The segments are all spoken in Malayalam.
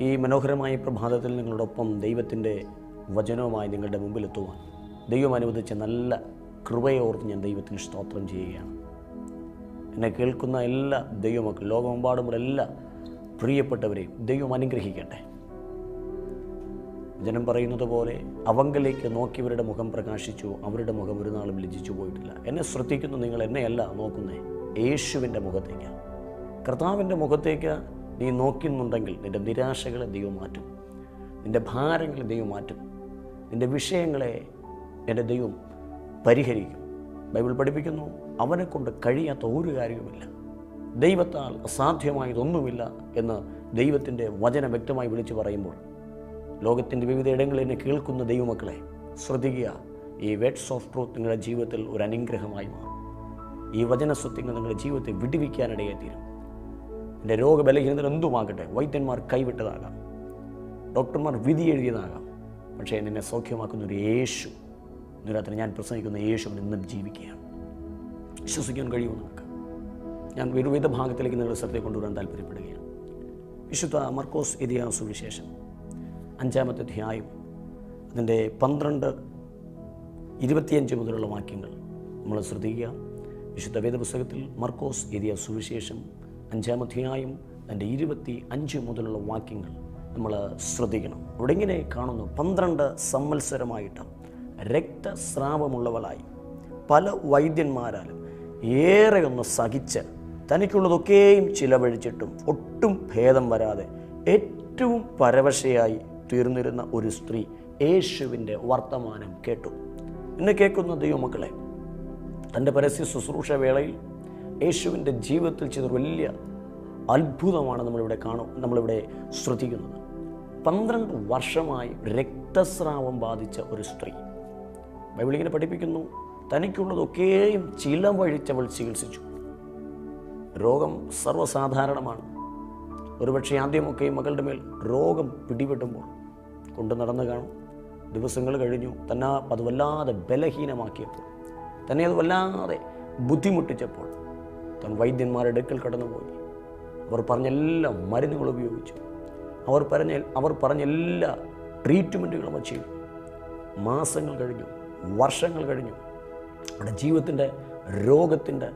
ഈ മനോഹരമായ പ്രഭാതത്തിൽ നിങ്ങളോടൊപ്പം ദൈവത്തിന്റെ വചനവുമായി നിങ്ങളുടെ മുമ്പിലെത്തുവാൻ. ദൈവം അനുവദിച്ച നല്ല കൃപയോർത്ത് ഞാൻ ദൈവത്തിന് സ്തോത്രം ചെയ്യുകയാണ്. എന്നെ കേൾക്കുന്ന എല്ലാ ദൈവമൊക്കെ ലോകമെമ്പാടുമുള്ള എല്ലാ പ്രിയപ്പെട്ടവരെയും ദൈവം അനുഗ്രഹിക്കട്ടെ. ജനം പറയുന്നത് പോലെ അവങ്കലേക്ക് നോക്കിയവരുടെ മുഖം പ്രകാശിച്ചു അവരുടെ മുഖം ഒരു നാളും ലജിച്ചു പോയിട്ടില്ല. എന്നെ ശ്രദ്ധിക്കുന്നു നിങ്ങൾ എന്നെയല്ല നോക്കുന്നേ യേശുവിന്റെ മുഖത്തേക്ക്. കർത്താവിന്റെ മുഖത്തേക്ക് നീ നോക്കുന്നുണ്ടെങ്കിൽ നിന്റെ നിരാശകളെ ദൈവം മാറ്റും. നിന്റെ ഭാരങ്ങളെ ദൈവം മാറ്റും. നിന്റെ വിഷയങ്ങളെ എന്റെ ദൈവം പരിഹരിക്കും. ബൈബിൾ പഠിപ്പിക്കുന്നു അവനെ കൊണ്ട് കഴിയാത്ത ഒരു കാര്യവുമില്ല. ദൈവത്താൽ അസാധ്യമായതൊന്നുമില്ല എന്ന് ദൈവത്തിന്റെ വചനം വ്യക്തമായി വിളിച്ചു പറയുമ്പോൾ ലോകത്തിന്റെ വിവിധ ഇടങ്ങളിൽ എന്നെ കേൾക്കുന്ന ദൈവമക്കളെ ശ്രദ്ധിക്കുക ഈ വേഡ്സ് ഓഫ് ട്രൂത്ത് നിങ്ങളുടെ ജീവിതത്തിൽ ഒരു അനുഗ്രഹമായി മാറും. ഈ വചനസ്വത്യങ്ങൾ നിങ്ങളുടെ ജീവിതത്തെ വിടിവിക്കാനിടയായി തീരും എന്റെ രോഗബലഹീനത എന്തുമാകട്ടെ വൈദ്യന്മാർ കൈവിട്ടതാകാം. ഡോക്ടർമാർ വിധി എഴുതിയതാകാം. പക്ഷേ നിന്നെ സൗഖ്യമാക്കുന്ന ഒരു യേശു ഇന്നുരാത്രി ഞാൻ പ്രസംഗിക്കുന്ന യേശു ഇന്നും ജീവിക്കുകയാണ്. വിശ്വസിക്കാൻ കഴിയുമോ നമുക്ക് ഞാൻ വിവിധ ഭാഗത്തിലേക്ക് നിങ്ങളുടെ ശ്രദ്ധയെ കൊണ്ടുവരാൻ താല്പര്യപ്പെടുകയാണ് വിശുദ്ധ മർക്കോസ് ഇതിഹാസ സുവിശേഷം അഞ്ചാമത്തെ അധ്യായം അതിന്റെ പന്ത്രണ്ട് ഇരുപത്തിയഞ്ച് മുതലുള്ള വാക്യങ്ങൾ നമ്മൾ ശ്രദ്ധിക്കുക. വിശുദ്ധ വേദപുസ്തകത്തിൽ മർക്കോസ് എഴുതിയ സുവിശേഷം അഞ്ചാം അധ്യായം അതിന്റെ ഇരുപത്തി അഞ്ച് മുതലുള്ള വാക്യങ്ങൾ നമ്മൾ ശ്രദ്ധിക്കണം. അവിടെ ഇങ്ങനെ കാണുന്നു പന്ത്രണ്ട് സംവത്സരമായിട്ട് രക്തസ്രാവമുള്ളവളായി. പല വൈദ്യന്മാരാലും ഏറെ ഒന്ന് സഹിച്ച് തനിക്കുള്ളതൊക്കെയും ചിലവഴിച്ചിട്ടും ഒട്ടും ഭേദം വരാതെ ഏറ്റവും പരവശയായി തീർന്നിരുന്ന ഒരു സ്ത്രീ യേശുവിന്റെ വർത്തമാനം കേട്ടു. എന്നെ കേൾക്കുന്ന ദൈവമക്കളെ തന്റെ പരസ്യ ശുശ്രൂഷ വേളയിൽ യേശുവിന്റെ ജീവിതത്തിൽ ചെയ്തൊരു വലിയ അത്ഭുതമാണ് നമ്മളിവിടെ കാണും നമ്മളിവിടെ ശ്രദ്ധിക്കുന്നത്. പന്ത്രണ്ട് വർഷമായി രക്തസ്രാവം ബാധിച്ച ഒരു സ്ത്രീ. ബൈബിൾ ഇങ്ങനെ പഠിപ്പിക്കുന്നു തനിക്കുള്ളതൊക്കെയും ചിലവഴിച്ചവൾ ചികിത്സിച്ചു. രോഗം സർവസാധാരണമാണ്. ഒരുപക്ഷെ ആദ്യമൊക്കെ മകളുടെ മേൽ രോഗം പിടിപെട്ടുമ്പോൾ കൊണ്ടു നടന്നു കാണും. ദിവസങ്ങൾ കഴിഞ്ഞു തന്നെ അത് വല്ലാതെ ബലഹീനമാക്കിയപ്പോൾ തന്നെ അത് വല്ലാതെ ബുദ്ധിമുട്ടിച്ചപ്പോൾ താൻ വൈദ്യന്മാരുടെ അടുക്കൽ കടന്നുപോയി. അവർ പറഞ്ഞ എല്ലാ മരുന്നുകളും ഉപയോഗിച്ചു. അവർ പറഞ്ഞ അവർ പറഞ്ഞ എല്ലാ ട്രീറ്റ്മെന്റുകളും അവർ ചെയ്തു. മാസങ്ങൾ കഴിഞ്ഞു വർഷങ്ങൾ കഴിഞ്ഞു. അവിടെ ജീവിതത്തിന്റെ രോഗത്തിന്റെ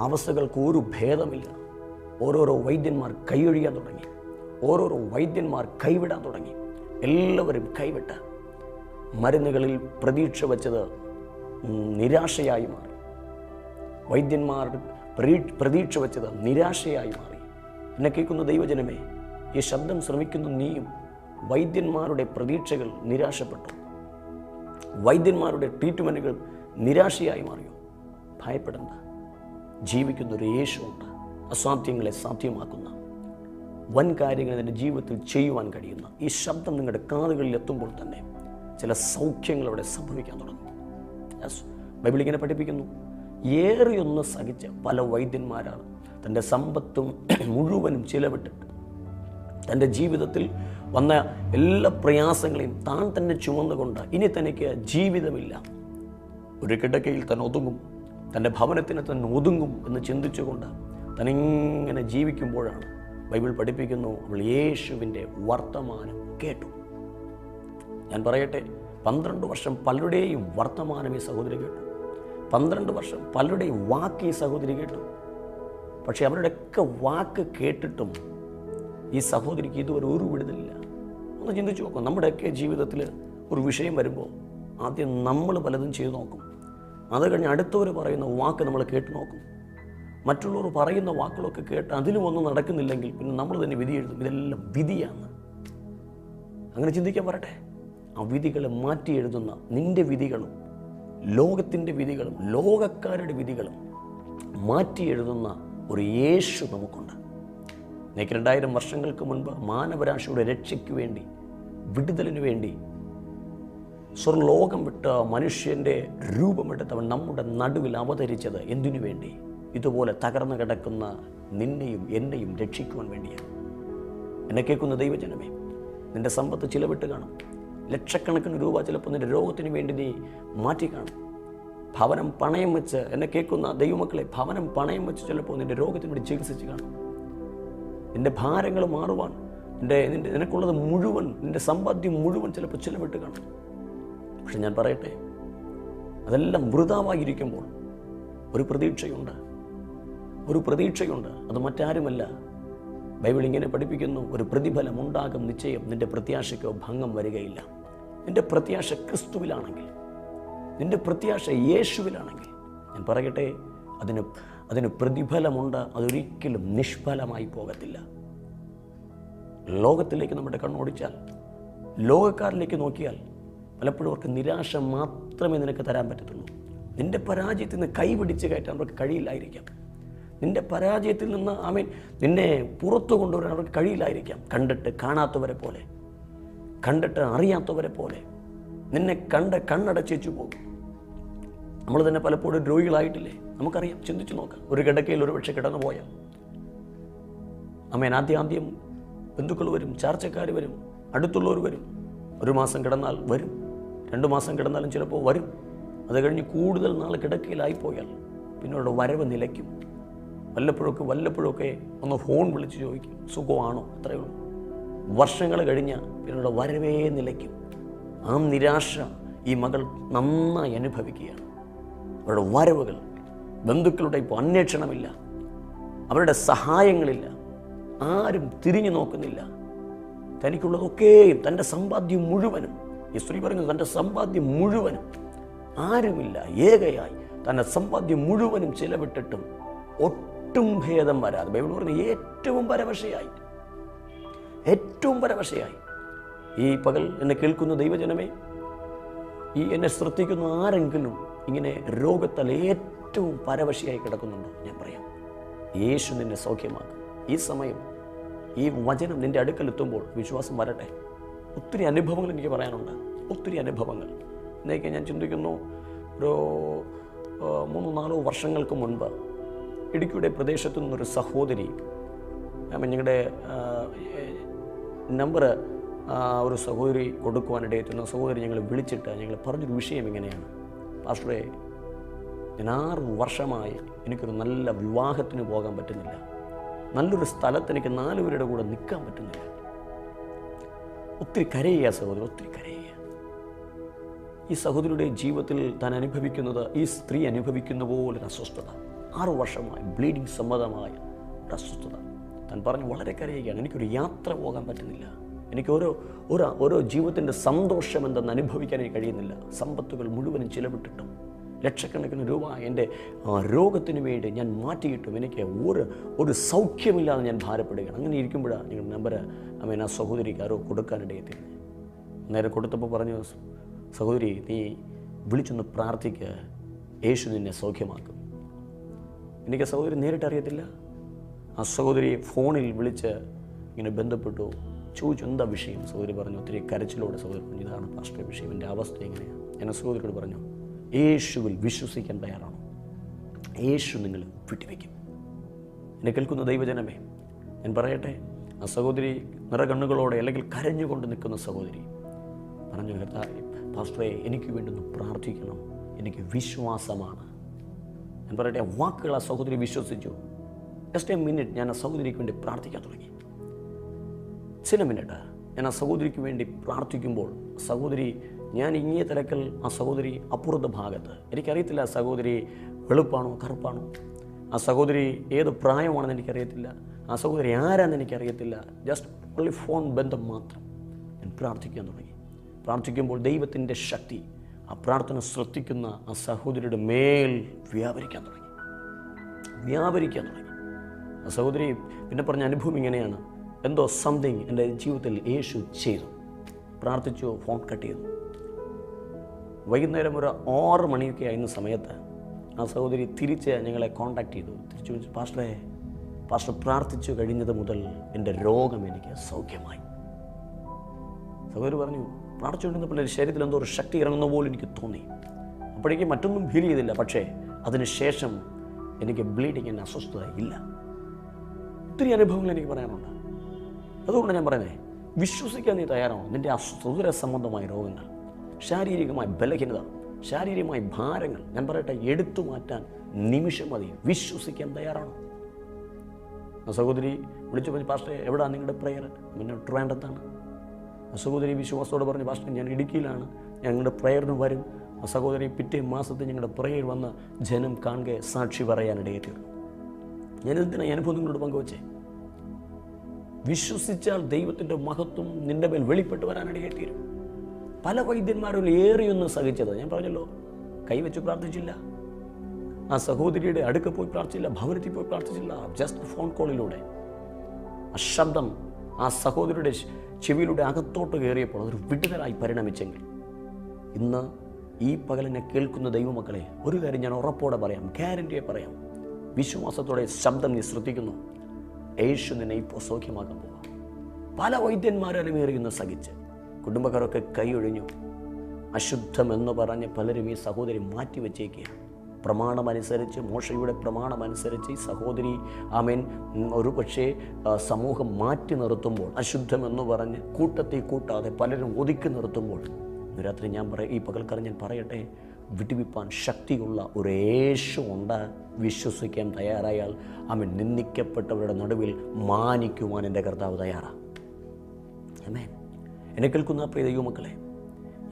അവസ്ഥകൾക്ക് ഒരു ഭേദമില്ല. ഓരോരോ വൈദ്യന്മാർ കൈയൊഴിയാൻ തുടങ്ങി. ഓരോരോ വൈദ്യന്മാർ കൈവിടാൻ തുടങ്ങി. എല്ലാവരും കൈവിട്ട മരുന്നുകളിൽ പ്രതീക്ഷ വച്ചത് നിരാശയായി മാറി. വൈദ്യന്മാർ പ്രതീ- പ്രതീക്ഷ വച്ചത് നിരാശയായി മാറി. എന്നെ കേൾക്കുന്ന ദൈവജനമേ ഈ ശബ്ദം ശ്രമിക്കുന്ന നീയും. വൈദ്യന്മാരുടെ പ്രതീക്ഷകൾ നിരാശപ്പെട്ടു. വൈദ്യന്മാരുടെ ട്രീറ്റ്മെന്റുകൾ നിരാശയായി മാറിയോ? ഭയപ്പെടേണ്ട. ജീവിക്കുന്ന ഒരു യേശുണ്ട് അസാധ്യങ്ങളെ സാധ്യമാക്കുന്ന. വൻ കാര്യങ്ങൾ നിന്റെ ജീവിതത്തിൽ ചെയ്യുവാൻ കഴിയുന്ന. ഈ ശബ്ദം നിങ്ങളുടെ കാതുകളിൽ എത്തുമ്പോൾ തന്നെ ചില സൗഖ്യങ്ങൾ അവിടെ സംഭവിക്കാൻ തുടങ്ങും. ബൈബിൾ ഇങ്ങനെ പഠിപ്പിക്കുന്നു. ഏറെയൊന്ന് സഹിച്ച പല വൈദ്യന്മാരാണ് തന്റെ സമ്പത്തും മുഴുവനും ചിലവിട്ടിട്ട്. തന്റെ ജീവിതത്തിൽ വന്ന എല്ലാ പ്രയാസങ്ങളെയും താൻ തന്നെ ചുമന്നുകൊണ്ട് ഇനി തനിക്ക് ജീവിതമില്ല. ഒരു കിടക്കയിൽ തന്നെ ഒതുങ്ങും തന്റെ ഭവനത്തിന് തന്നെ ഒതുങ്ങും എന്ന് ചിന്തിച്ചുകൊണ്ട് തനിങ്ങനെ ജീവിക്കുമ്പോഴാണ് ബൈബിൾ പഠിപ്പിക്കുന്നു അവൾ യേശുവിന്റെ വർത്തമാനം കേട്ടു. ഞാൻ പറയട്ടെ പന്ത്രണ്ട് വർഷം പലരുടെയും വർത്തമാനം ഈ സഹോദരി കേട്ടു. പന്ത്രണ്ട് വർഷം പലരുടെയും വാക്ക് ഈ സഹോദരി കേട്ടു. പക്ഷെ അവരുടെയൊക്കെ വാക്ക് കേട്ടിട്ടും ഈ സഹോദരിക്ക് ഇതുവരെ ഒരു വിടുതലില്ല. ഒന്ന് ചിന്തിച്ചു നോക്കും നമ്മുടെയൊക്കെ ജീവിതത്തിൽ ഒരു വിഷയം വരുമ്പോൾ ആദ്യം നമ്മൾ പലതും ചെയ്തു നോക്കും. അത് കഴിഞ്ഞ് അടുത്തവർ പറയുന്ന വാക്ക് നമ്മൾ കേട്ട് നോക്കും. മറ്റുള്ളവർ പറയുന്ന വാക്കുകളൊക്കെ കേട്ട് അതിലും ഒന്നും നടക്കുന്നില്ലെങ്കിൽ പിന്നെ നമ്മൾ തന്നെ വിധി എഴുതും. ഇതെല്ലാം വിധിയാണ്. അങ്ങനെ ചിന്തിക്കാൻ പറട്ടെ ആ വിധികളെ മാറ്റി എഴുതുന്ന നിന്റെ വിധികളും ലോകത്തിന്റെ വിധികളും ലോകക്കാരുടെ വിധികളും മാറ്റി എഴുതുന്ന ഒരു യേശു നമുക്കുണ്ട്. ഇന്നേക്ക് രണ്ടായിരം വർഷങ്ങൾക്ക് മുൻപ് മാനവരാശിയുടെ രക്ഷയ്ക്ക് വേണ്ടി വിടുതലിന് വേണ്ടി സ്വർലോകം വിട്ട മനുഷ്യന്റെ രൂപമെടുത്തവൻ നമ്മുടെ നടുവിൽ അവതരിച്ചത് എന്തിനു വേണ്ടി? ഇതുപോലെ തകർന്നു കിടക്കുന്ന നിന്നെയും എന്നെയും രക്ഷിക്കുവാൻ വേണ്ടിയാണ്. എന്നെ കേൾക്കുന്ന ദൈവജനമേ നിന്റെ സമ്പത്ത് ചിലവിട്ട് കാണും. ലക്ഷക്കണക്കിന് രൂപ ചിലപ്പോൾ നിന്റെ രോഗത്തിന് വേണ്ടി നീ മാറ്റി കാണും ഭവനം പണയം വെച്ച് എന്നെ കേൾക്കുന്ന ദൈവമക്കളെ ഭവനം പണയം വെച്ച് ചിലപ്പോൾ നിന്റെ രോഗത്തിന് വേണ്ടി ചികിത്സിച്ച് കാണും. നിന്റെ ഭാരങ്ങൾ മാറുവാൻ നിന്റെ നിന്റെ നിനക്കുള്ളത് മുഴുവൻ നിന്റെ സമ്പാദ്യം മുഴുവൻ ചിലപ്പോൾ ചിലവിട്ട് കാണും. പക്ഷെ ഞാൻ പറയട്ടെ അതെല്ലാം വൃതാവായിരിക്കുമ്പോൾ ഒരു പ്രതീക്ഷയുണ്ട്. ഒരു പ്രതീക്ഷയുണ്ട്. അത് മറ്റാരുമല്ല. ബൈബിൾ ഇങ്ങനെ പഠിപ്പിക്കുന്നു ഒരു പ്രതിഫലം ഉണ്ടാകും നിശ്ചയം. നിന്റെ പ്രത്യാശയ്ക്കോ ഭംഗം വരികയില്ല. നിന്റെ പ്രത്യാശ ക്രിസ്തുവിലാണെങ്കിൽ നിന്റെ പ്രത്യാശ യേശുവിലാണെങ്കിൽ ഞാൻ പറയട്ടെ അതിന് അതിന് പ്രതിഫലമുണ്ട് അതൊരിക്കലും നിഷ്ഫലമായി പോകത്തില്ല. ലോകത്തിലേക്ക് നമ്മുടെ കണ്ണോടിച്ചാൽ ലോകക്കാരിലേക്ക് നോക്കിയാൽ പലപ്പോഴും അവർക്ക് നിരാശ മാത്രമേ നിനക്ക് തരാൻ പറ്റത്തുള്ളൂ. നിന്റെ പരാജയത്തിൽ നിന്ന് കൈപിടിച്ച് കയറ്റാൻ അവർക്ക് കഴിയില്ലായിരിക്കാം. നിന്റെ പരാജയത്തിൽ നിന്ന് ആമേൻ നിന്നെ പുറത്തു കൊണ്ടുവരാൻ അവർക്ക് കഴിയില്ലായിരിക്കാം. കണ്ടിട്ട് കാണാത്തവരെ പോലെ. കണ്ടിട്ട് അറിയാത്തവരെ പോലെ. നിന്നെ കണ്ട് കണ്ണടച്ചേച്ചു പോകും. നമ്മൾ തന്നെ പലപ്പോഴും രോഗികളായിട്ടില്ലേ? നമുക്കറിയാം ചിന്തിച്ചു നോക്കാം. ഒരു കിടക്കയിൽ ഒരു പക്ഷെ കിടന്നു പോയാൽ. അമ്മേൻ ആദ്യം ആദ്യം ബന്ധുക്കൾ വരും ചാർച്ചക്കാർ വരും അടുത്തുള്ളവർ വരും. ഒരു മാസം കിടന്നാൽ വരും. രണ്ട് മാസം കിടന്നാലും ചിലപ്പോൾ വരും. അത് കഴിഞ്ഞ് കൂടുതൽ നാൾ കിടക്കയിലായിപ്പോയാൽ പിന്നോട് വരവ് നിലയ്ക്കും. വല്ലപ്പോഴൊക്കെ വല്ലപ്പോഴൊക്കെ ഒന്ന് ഫോൺ വിളിച്ച് ചോദിക്കും സുഖമാണോ? അത്രയേ ഉള്ളൂ. വർഷങ്ങൾ കഴിഞ്ഞ് പിന്നീട് വരവേ നിലയ്ക്കും. ആ നിരാശ ഈ മകൾ നന്നായി അനുഭവിക്കുകയാണ്. അവരുടെ വരവുകൾ ബന്ധുക്കളുടെ ഇപ്പോൾ അന്വേഷണമില്ല. അവരുടെ സഹായങ്ങളില്ല. ആരും തിരിഞ്ഞു നോക്കുന്നില്ല. തനിക്കുള്ളതൊക്കെയും തന്റെ സമ്പാദ്യം മുഴുവനും ഈ സ്ത്രീ പറയുന്നത് തന്റെ സമ്പാദ്യം മുഴുവനും ആരുമില്ല. ഏകയായി തന്റെ സമ്പാദ്യം മുഴുവനും ചിലവിട്ടിട്ടും ഒട്ടും ഭേദം വരാതെ. ബൈബിൾ പറയുന്നത് ഏറ്റവും പരവശയായി. ഏറ്റവും പരവശയായി. ഈ പകൽ എന്നെ കേൾക്കുന്ന ദൈവജനമേ ഈ എന്നെ ശ്രദ്ധിക്കുന്ന ആരെങ്കിലും ഇങ്ങനെ രോഗത്താൽ ഏറ്റവും പരവശയായി കിടക്കുന്നുണ്ടോ? ഞാൻ പറയാം. യേശു നിന്നെ സൗഖ്യമാക്കും. ഈ സമയം ഈ വചനം നിന്റെ അടുക്കൽ എത്തുമ്പോൾ വിശ്വാസം വരട്ടെ. ഒത്തിരി അനുഭവങ്ങൾ എനിക്ക് പറയാനുണ്ട്. ഒത്തിരി അനുഭവങ്ങൾ. എന്നൊക്കെ ഞാൻ ചിന്തിക്കുന്നു. ഒരു മൂന്നോ നാലോ വർഷങ്ങൾക്ക് മുൻപ് ഇടുക്കിയുടെ പ്രദേശത്തു നിന്നൊരു സഹോദരി ഞങ്ങളുടെ നമ്പർ ഒരു സഹോദരി കൊടുക്കുവാനിടയെത്തുന്ന സഹോദരി ഞങ്ങൾ വിളിച്ചിട്ട് ഞങ്ങൾ പറഞ്ഞൊരു വിഷയം ഇങ്ങനെയാണ്. പാസ്റ്ററെ ഞാൻ ആറ് വർഷമായി എനിക്കൊരു നല്ല വിവാഹത്തിന് പോകാൻ പറ്റുന്നില്ല. നല്ലൊരു സ്ഥലത്ത് എനിക്ക് നാല് പേരുടെ കൂടെ നിൽക്കാൻ പറ്റുന്നില്ല. ഒത്തിരി കരയുക സഹോദരി ഒത്തിരി കരയുക. ഈ സഹോദരിയുടെ ജീവിതത്തിൽ താൻ അനുഭവിക്കുന്നത് ഈ സ്ത്രീ അനുഭവിക്കുന്ന പോലൊരു അസ്വസ്ഥത. ആറു വർഷമായി ബ്ലീഡിങ് സമ്മതമായ ഒരു അസ്വസ്ഥത. താൻ പറഞ്ഞു വളരെ കരയുകയാണ്. എനിക്കൊരു യാത്ര പോകാൻ പറ്റുന്നില്ല. എനിക്ക് ഓരോ ഓരോ ജീവിതത്തിന്റെ സന്തോഷം എന്തെന്ന് അനുഭവിക്കാൻ എനിക്ക് കഴിയുന്നില്ല. സമ്പത്തുകൾ മുഴുവനും ചിലവിട്ടിട്ടും. ലക്ഷക്കണക്കിന് രൂപ എന്റെ രോഗത്തിന് വേണ്ടി ഞാൻ മാറ്റിയിട്ടും എനിക്ക് ഒരു ഒരു സൗഖ്യമില്ലാതെ ഞാൻ ഭാരപ്പെടുകയാണ്. അങ്ങനെ ഇരിക്കുമ്പോഴാണ് നിങ്ങൾ നമ്പർ അമ്മേൻ ആ സഹോദരിക്ക് ആരോ കൊടുക്കാനിടയെത്തിയത് നേരെ കൊടുത്തപ്പോൾ പറഞ്ഞു സഹോദരി നീ വിളിച്ചൊന്ന് പ്രാർത്ഥിക്കുക യേശു നിന്നെ സൗഖ്യമാക്കും. എനിക്ക് സഹോദരി നേരിട്ട് അറിയത്തില്ല ആ സഹോദരി ഫോണിൽ വിളിച്ച് ഇങ്ങനെ ബന്ധപ്പെട്ടു. ചോദിച്ചു എന്താ വിഷയം? സഹോദരി പറഞ്ഞു ഒത്തിരി കരച്ചിലോടെ സഹോദരി പറഞ്ഞു ഇതാണ് പാസ്റ്റർ വിഷയം എന്റെ അവസ്ഥ എങ്ങനെയാണ് ഞാൻ സഹോദരിയോട് പറഞ്ഞു യേശുവിൽ വിശ്വസിക്കാൻ തയ്യാറാണോ. യേശു നിങ്ങൾ വിട്ടുവെക്കും. എന്നെ കേൾക്കുന്ന ദൈവജനമേ ഞാൻ പറയട്ടെ ആ സഹോദരി നിറകണ്ണുകളോടെ അല്ലെങ്കിൽ കരഞ്ഞുകൊണ്ട് നിൽക്കുന്ന സഹോദരി പറഞ്ഞു കർത്താവേ പാസ്റ്ററെ എനിക്ക് വേണ്ടി പ്രാർത്ഥിക്കണം. എനിക്ക് വിശ്വാസമാണ്. ഞാൻ പറയട്ടെ വാക്കുകൾ ആ സഹോദരി വിശ്വസിച്ചു. ജസ്റ്റ് എ മിനിറ്റ് ഞാൻ ആ സഹോദരിക്ക് വേണ്ടി പ്രാർത്ഥിക്കാൻ തുടങ്ങി. ചില മിനിറ്റ് ഞാൻ ആ സഹോദരിക്ക് വേണ്ടി പ്രാർത്ഥിക്കുമ്പോൾ സഹോദരി ഞാൻ ഇങ്ങിയ തിരക്കൽ ആ സഹോദരി അപ്പുറത്തെ ഭാഗത്ത്. എനിക്കറിയത്തില്ല ആ സഹോദരി വെളുപ്പാണോ കറുപ്പാണോ. ആ സഹോദരി ഏത് പ്രായമാണെന്ന് എനിക്കറിയത്തില്ല. ആ സഹോദരി ആരാന്ന് എനിക്കറിയത്തില്ല. ജസ്റ്റ് ഓൺലി ഫോൺ ബന്ധം മാത്രം ഞാൻ പ്രാർത്ഥിക്കാൻ തുടങ്ങി. പ്രാർത്ഥിക്കുമ്പോൾ ദൈവത്തിന്റെ ശക്തി ആ പ്രാർത്ഥന ശ്രദ്ധിക്കുന്ന ആ സഹോദരിയുടെ മേൽ വ്യാപരിക്കാൻ തുടങ്ങി. വ്യാപരിക്കാൻ തുടങ്ങി. സഹോദരി പിന്നെ പറഞ്ഞ അനുഭവം ഇങ്ങനെയാണ്. എന്തോ സംതിങ് എന്റെ ജീവിതത്തിൽ യേശു ചെയ്തു. പ്രാർത്ഥിച്ചു ഫോൺ കട്ട് ചെയ്തു. വൈകുന്നേരം ഒരു ആറ് മണിയൊക്കെ ആയിരുന്ന സമയത്ത് ആ സഹോദരി തിരിച്ച് ഞങ്ങളെ കോൺടാക്ട് ചെയ്തു. തിരിച്ചു വിളിച്ചു പാസ്റ്ററെ പാസ്റ്റർ പ്രാർത്ഥിച്ചു കഴിഞ്ഞത് മുതൽ എന്റെ രോഗം എനിക്ക് സൗഖ്യമായി. സഹോദരി പറഞ്ഞു പ്രാർത്ഥിച്ചുകൊണ്ടിരുന്നപ്പോൾ എന്റെ ശരീരത്തിൽ എന്തോ ഒരു ശക്തി ഇറങ്ങുന്ന പോലെ എനിക്ക് തോന്നി. അപ്പോഴേക്കും മറ്റൊന്നും ഫീൽ ചെയ്തില്ല. പക്ഷേ അതിനുശേഷം എനിക്ക് ബ്ലീഡിങ് എന്നെ അസ്വസ്ഥത ഇല്ല. ഒത്തിരി അനുഭവങ്ങൾ എനിക്ക് പറയാനുണ്ട്. അതുകൊണ്ട് ഞാൻ പറയുന്നത് വിശ്വസിക്കാൻ നീ തയ്യാറാണോ? നിന്റെ അസുര സംബന്ധമായ രോഗങ്ങൾ ശാരീരികമായ ബലഹീനത ശാരീരികമായ ഭാരങ്ങൾ ഞാൻ പറയട്ടെ എടുത്തു മാറ്റാൻ നിമിഷം മതി. വിശ്വസിക്കാൻ തയ്യാറാണോ? സഹോദരി വിളിച്ചു പറഞ്ഞു പാസ്റ്റേ എവിടെയാണ് നിങ്ങളുടെ പ്രെയർ പിന്നെ ട്രിവാൻഡത്താണ്. സഹോദരി വിശ്വാസത്തോട് പറഞ്ഞു പാസ്റ്റർ ഞാൻ ഇടുക്കിയിലാണ്. ഞങ്ങളുടെ പ്രെയറിന് വരും. സഹോദരി പിറ്റേ മാസത്തിൽ ഞങ്ങളുടെ പ്രെയർ വന്ന് ജനം കാണുക സാക്ഷി പറയാനിടയെ തീർന്നു ഞാൻ എന്തിനാണ് അനുഭവം നിങ്ങളോട് പങ്കുവച്ചേ? വിശ്വസിച്ചാൽ ദൈവത്തിന്റെ മഹത്വം നിന്റെ മേൽ വെളിപ്പെട്ട് വരാനിടയായി തീരും പല വൈദ്യന്മാരും ഏറിയൊന്നും സഹിച്ചത്. ഞാൻ പറഞ്ഞല്ലോ കൈവച്ച് പ്രാർത്ഥിച്ചില്ല. ആ സഹോദരിയുടെ അടുക്ക പോയി പ്രാർത്ഥിച്ചില്ല ഭവനത്തിൽ പോയി പ്രാർത്ഥിച്ചില്ല ജസ്റ്റ് ഫോൺ കോളിലൂടെ ആ ശബ്ദം ആ സഹോദരിയുടെ ചെവിയിലൂടെ അകത്തോട്ട് കയറിയപ്പോൾ അതൊരു വിടുതലായി പരിണമിച്ചെങ്കിൽ. ഇന്ന് ഈ പകലിനെ കേൾക്കുന്ന ദൈവമക്കളെ ഒരു കാര്യം ഞാൻ ഉറപ്പോടെ പറയാം ഗ്യാരന്റിയെ പറയാം. വിശ്വാസത്തോടെ ശബ്ദം നീ ശ്രദ്ധിക്കുന്നു. യേശു നിന്നെ ഇപ്പോൾ സൗഖ്യമാക്കാൻ പോവാം പല വൈദ്യന്മാരും ഏറിയുന്ന സഹിച്ച്. കുടുംബക്കാരൊക്കെ കൈയൊഴിഞ്ഞു. അശുദ്ധമെന്ന് പറഞ്ഞ് പലരും ഈ സഹോദരി മാറ്റി വെച്ചേക്കുകയാണ്. പ്രമാണമനുസരിച്ച് മോശയുടെ പ്രമാണമനുസരിച്ച് ഈ സഹോദരി ആമേൻ ഒരു പക്ഷേ സമൂഹം മാറ്റി നിർത്തുമ്പോൾ അശുദ്ധം എന്ന് പറഞ്ഞ് കൂട്ടത്തെ കൂട്ടാതെ പലരും ഒതുക്കി നിർത്തുമ്പോൾ രാത്രി ഞാൻ പറ ഈ പകൽക്കാരൻ ഞാൻ പറയട്ടെ വിടുവിപ്പാൻ ശക്തിയുള്ള ഒരു യേശു ഉണ്ട്. വിശ്വസിക്കാൻ തയ്യാറായാൽ അവൻ നിന്ദിക്കപ്പെട്ടവരുടെ നടുവിൽ മാനിക്കുവാൻ എന്റെ കർത്താവ് തയ്യാറാണ് എന്നെ കേൾക്കുന്ന പ്രിയ ദൈവമക്കളെ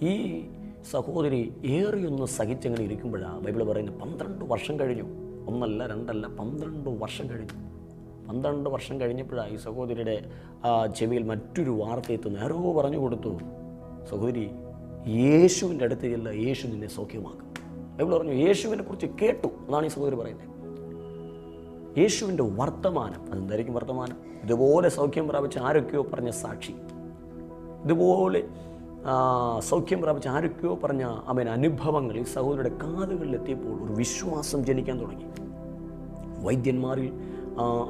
ഈ സഹോദരി ഏറിയൊന്ന് സഹിച്ചങ്ങനെ ഇരിക്കുമ്പോഴാണ് ബൈബിൾ പറയുന്നത് പന്ത്രണ്ട് വർഷം കഴിഞ്ഞു. ഒന്നല്ല രണ്ടല്ല പന്ത്രണ്ട് വർഷം കഴിഞ്ഞു. പന്ത്രണ്ട് വർഷം കഴിഞ്ഞപ്പോഴാണ് ഈ സഹോദരിയുടെ ചെവിയിൽ മറ്റൊരു വാർത്ത എത്തുന്നത് ആരോ പറഞ്ഞു കൊടുത്തു. സഹോദരി യേശുവിന്റെ അടുത്ത് ചെല്ല യേശു നിന്നെ സൗഖ്യമാക്കും. ബൈബിൾ പറഞ്ഞു യേശുവിനെ കുറിച്ച് കേട്ടു എന്നാണ് ഈ സഹോദരി പറയുന്നത്. യേശുവിന്റെ വർത്തമാനം അതെന്തായിരിക്കും വർത്തമാനം? ഇതുപോലെ സൗഖ്യം പ്രാപിച്ച ആരൊക്കെയോ പറഞ്ഞ സാക്ഷി. ഇതുപോലെ സൗഖ്യം പ്രാപിച്ച ആരൊക്കെയോ പറഞ്ഞ അവൻ അനുഭവങ്ങൾ ഈ സഹോദരിയുടെ കാതുകളിൽ എത്തിയപ്പോൾ ഒരു വിശ്വാസം ജനിക്കാൻ തുടങ്ങി. വൈദ്യന്മാരിൽ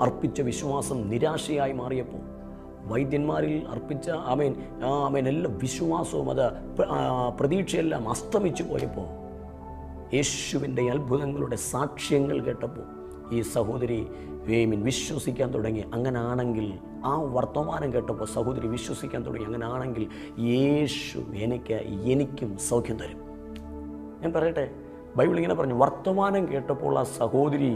അർപ്പിച്ച വിശ്വാസം നിരാശയായി മാറിയപ്പോൾ വൈദ്യന്മാരിൽ അർപ്പിച്ച ആമേൻ. ആമേൻ. എല്ലാ വിശ്വാസവും അത് പ്രതീക്ഷയെല്ലാം അസ്തമിച്ചു പോയപ്പോൾ യേശുവിന്റെ അത്ഭുതങ്ങളുടെ സാക്ഷ്യങ്ങൾ കേട്ടപ്പോൾ ഈ സഹോദരി വേമിൻ വിശ്വസിക്കാൻ തുടങ്ങി. അങ്ങനാണെങ്കിൽ ആ വർത്തമാനം കേട്ടപ്പോൾ സഹോദരി വിശ്വസിക്കാൻ തുടങ്ങി. അങ്ങനാണെങ്കിൽ യേശു എനിക്ക് എനിക്കും സൗഖ്യം തരും. ഞാൻ പറയട്ടെ ബൈബിൾ ഇങ്ങനെ പറഞ്ഞു. വർത്തമാനം കേട്ടപ്പോൾ ആ സഹോദരി